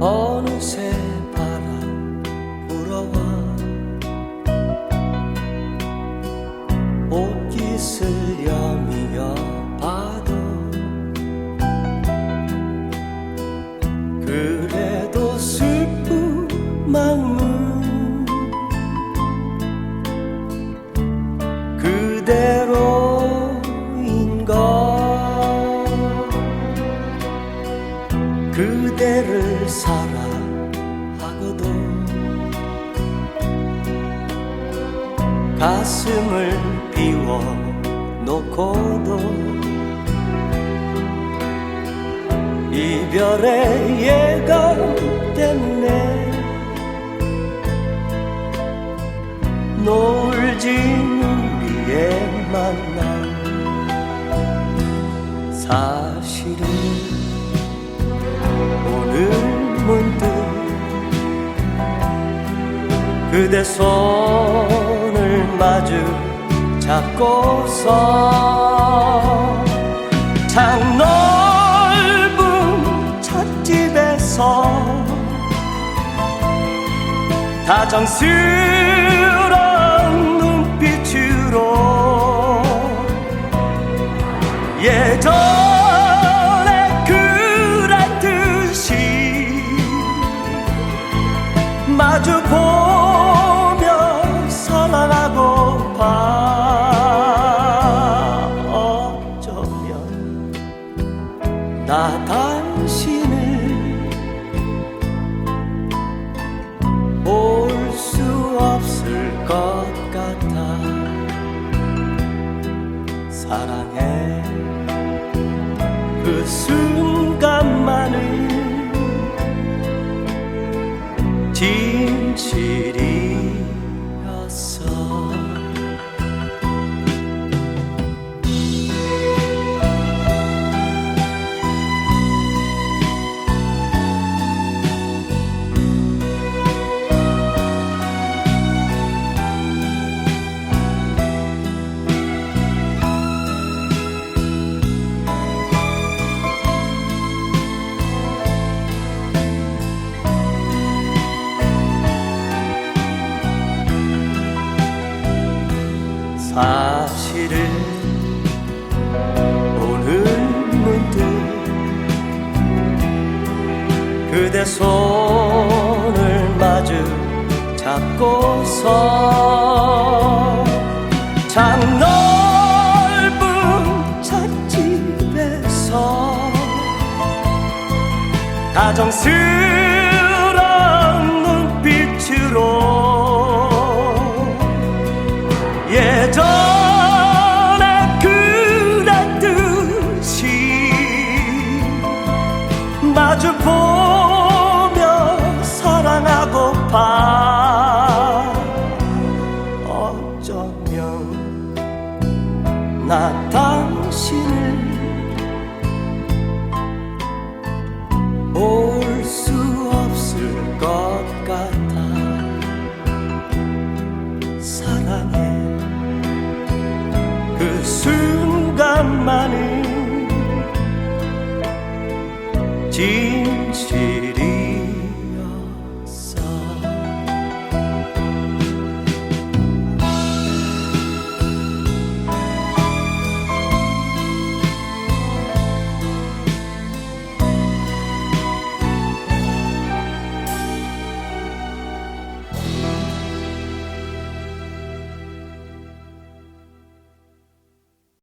어느새 바람 불어와 옷깃을 여미어 봐도 그래 가슴을 비워 놓고도 이별의 예감 때문에 노을진 우리의 만남 사실은 오늘 문득 그대 손을 마주 잡고서 참 넓은 찻집에서 다정스런 눈빛으로 예전에 그랬듯이 마주 보 나 당신을 볼 수 없을 것 같아. 사랑해. 그 순간만은 진실 그대 손을 마주 잡고서 참 넓은 찻집에서 다정스런 높아. 어쩌면 나 당신을 올 수 없을 것 같아. 사랑해. 그 순간만은 진실이